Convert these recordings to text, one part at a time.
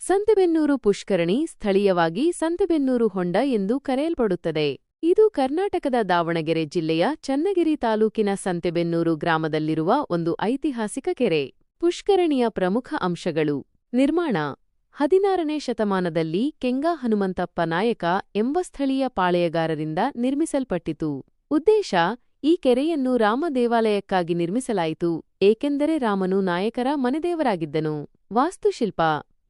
ಸಂತೆಬೆನ್ನೂರು ಪುಷ್ಕರಣಿ ಸ್ಥಳೀಯವಾಗಿ ಸಂತೆಬೆನ್ನೂರು ಹೊಂಡ ಎಂದು ಕರೆಯಲ್ಪಡುತ್ತದೆ. ಇದು ಕರ್ನಾಟಕದ ದಾವಣಗೆರೆ ಜಿಲ್ಲೆಯ ಚನ್ನಗಿರಿ ತಾಲೂಕಿನ ಸಂತೆಬೆನ್ನೂರು ಗ್ರಾಮದಲ್ಲಿರುವ ಒಂದು ಐತಿಹಾಸಿಕ ಕೆರೆ. ಪುಷ್ಕರಣಿಯ ಪ್ರಮುಖ ಅಂಶಗಳು. ನಿರ್ಮಾಣ. ಹದಿನಾರನೇ ಶತಮಾನದಲ್ಲಿ ಕೆಂಗಾ ಹನುಮಂತಪ್ಪ ನಾಯಕ ಎಂಬ ಸ್ಥಳೀಯ ಪಾಳೆಯಗಾರರಿಂದ ನಿರ್ಮಿಸಲ್ಪಟ್ಟಿತು. ಉದ್ದೇಶ, ಈ ಕೆರೆಯನ್ನು ರಾಮ ದೇವಾಲಯಕ್ಕಾಗಿ ನಿರ್ಮಿಸಲಾಯಿತು, ಏಕೆಂದರೆ ರಾಮನು ನಾಯಕರ ಮನೆದೇವರಾಗಿದ್ದನು. ವಾಸ್ತುಶಿಲ್ಪ.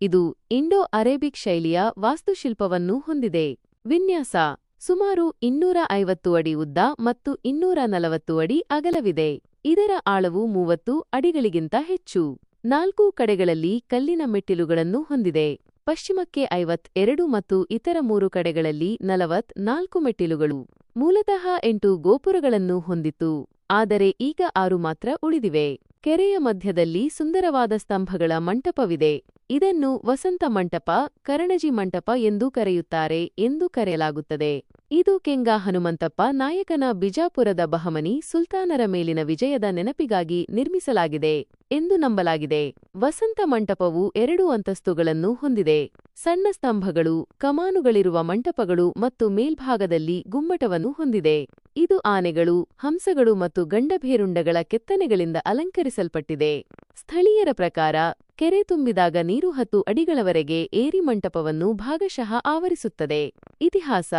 ಇದು ಇಂಡೋ ಅರೇಬಿಕ್ ಶೈಲಿಯ ವಾಸ್ತುಶಿಲ್ಪವನ್ನು ಹೊಂದಿದೆ. ವಿನ್ಯಾಸ, ಸುಮಾರು ಇನ್ನೂರ ಐವತ್ತು ಅಡಿ ಉದ್ದ ಮತ್ತು ಇನ್ನೂರ ನಲವತ್ತು ಅಡಿ ಅಗಲವಿದೆ. ಇದರ ಆಳವು ಮೂವತ್ತು ಅಡಿಗಳಿಗಿಂತ ಹೆಚ್ಚು. ನಾಲ್ಕು ಕಡೆಗಳಲ್ಲಿ ಕಲ್ಲಿನ ಮೆಟ್ಟಿಲುಗಳನ್ನು ಹೊಂದಿದೆ. ಪಶ್ಚಿಮಕ್ಕೆ ಐವತ್ ಎರಡು ಮತ್ತು ಇತರ ಮೂರು ಕಡೆಗಳಲ್ಲಿ ನಲವತ್ ನಾಲ್ಕು ಮೆಟ್ಟಿಲುಗಳು. ಮೂಲತಃ ಎಂಟು ಗೋಪುರಗಳನ್ನು ಹೊಂದಿತ್ತು. ಆದರೆ ಈಗ ಆರು ಮಾತ್ರ ಉಳಿದಿವೆ. ಕೆರೆಯ ಮಧ್ಯದಲ್ಲಿ ಸುಂದರವಾದ ಸ್ತಂಭಗಳ ಮಂಟಪವಿದೆ. ಇದನ್ನು ವಸಂತ ಮಂಟಪ, ಕರಣಜಿ ಮಂಟಪ ಎಂದೂ ಕರೆಯುತ್ತಾರೆ, ಎಂದು ಕರೆಯಲಾಗುತ್ತದೆ. ಇದು ಕೆಂಗ ಹನುಮಂತಪ್ಪ ನಾಯಕನ ಬಿಜಾಪುರದ ಬಹಮನಿ ಸುಲ್ತಾನರ ಮೇಲಿನ ವಿಜಯದ ನೆನಪಿಗಾಗಿ ನಿರ್ಮಿಸಲಾಗಿದೆ ಎಂದು ನಂಬಲಾಗಿದೆ. ವಸಂತ ಮಂಟಪವು ಎರಡು ಅಂತಸ್ತುಗಳನ್ನು ಹೊಂದಿದೆ. ಸಣ್ಣ ಸ್ತಂಭಗಳು, ಕಮಾನುಗಳಿರುವ ಮಂಟಪಗಳು ಮತ್ತು ಮೇಲ್ಭಾಗದಲ್ಲಿ ಗುಮ್ಮಟವನ್ನು ಹೊಂದಿದೆ. ಇದು ಆನೆಗಳು, ಹಂಸಗಳು ಮತ್ತು ಗಂಡಭೇರುಂಡಗಳ ಕೆತ್ತನೆಗಳಿಂದ ಅಲಂಕರಿಸಲ್ಪಟ್ಟಿದೆ. ಸ್ಥಳೀಯರ ಪ್ರಕಾರ ಕೆರೆ ತುಂಬಿದಾಗ ನೀರು ಹತ್ತು ಅಡಿಗಳವರೆಗೆ ಏರಿ ಮಂಟಪವನ್ನು ಭಾಗಶಃ ಆವರಿಸುತ್ತದೆ. ಇತಿಹಾಸ.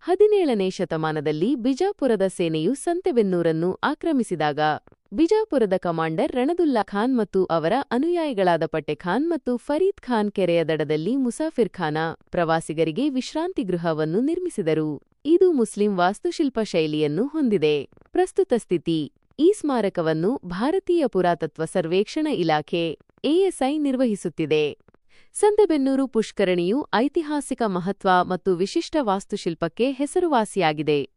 ಹದಿನೇಳನೇ ಶತಮಾನದಲ್ಲಿ ಬಿಜಾಪುರದ ಸೇನೆಯು ಸಂತೆಬೆನ್ನೂರನ್ನು ಆಕ್ರಮಿಸಿದಾಗ, ಬಿಜಾಪುರದ ಕಮಾಂಡರ್ ರಣದುಲ್ಲಾ ಖಾನ್ ಮತ್ತು ಅವರ ಅನುಯಾಯಿಗಳಾದ ಪಟ್ಟೆಖಾನ್ ಮತ್ತು ಫರೀದ್ ಖಾನ್ ಕೆರೆಯ ದಡದಲ್ಲಿ ಮುಸಾಫಿರ್ ಖಾನ ಪ್ರವಾಸಿಗರಿಗೆ ವಿಶ್ರಾಂತಿ ಗೃಹವನ್ನು ನಿರ್ಮಿಸಿದರು. ಇದು ಮುಸ್ಲಿಂ ವಾಸ್ತುಶಿಲ್ಪ ಶೈಲಿಯನ್ನು ಹೊಂದಿದೆ. ಪ್ರಸ್ತುತ ಸ್ಥಿತಿ. ಈ ಸ್ಮಾರಕವನ್ನು ಭಾರತೀಯ ಪುರಾತತ್ವ ಸರ್ವೇಕ್ಷಣ ಇಲಾಖೆ, ಎಎಸ್ಐ ನಿರ್ವಹಿಸುತ್ತಿದೆ. ಸಂತೆಬೆನ್ನೂರು ಪುಷ್ಕರಣಿಯು ಐತಿಹಾಸಿಕ ಮಹತ್ವ ಮತ್ತು ವಿಶಿಷ್ಟ ವಾಸ್ತುಶಿಲ್ಪಕ್ಕೆ ಹೆಸರುವಾಸಿಯಾಗಿದೆ.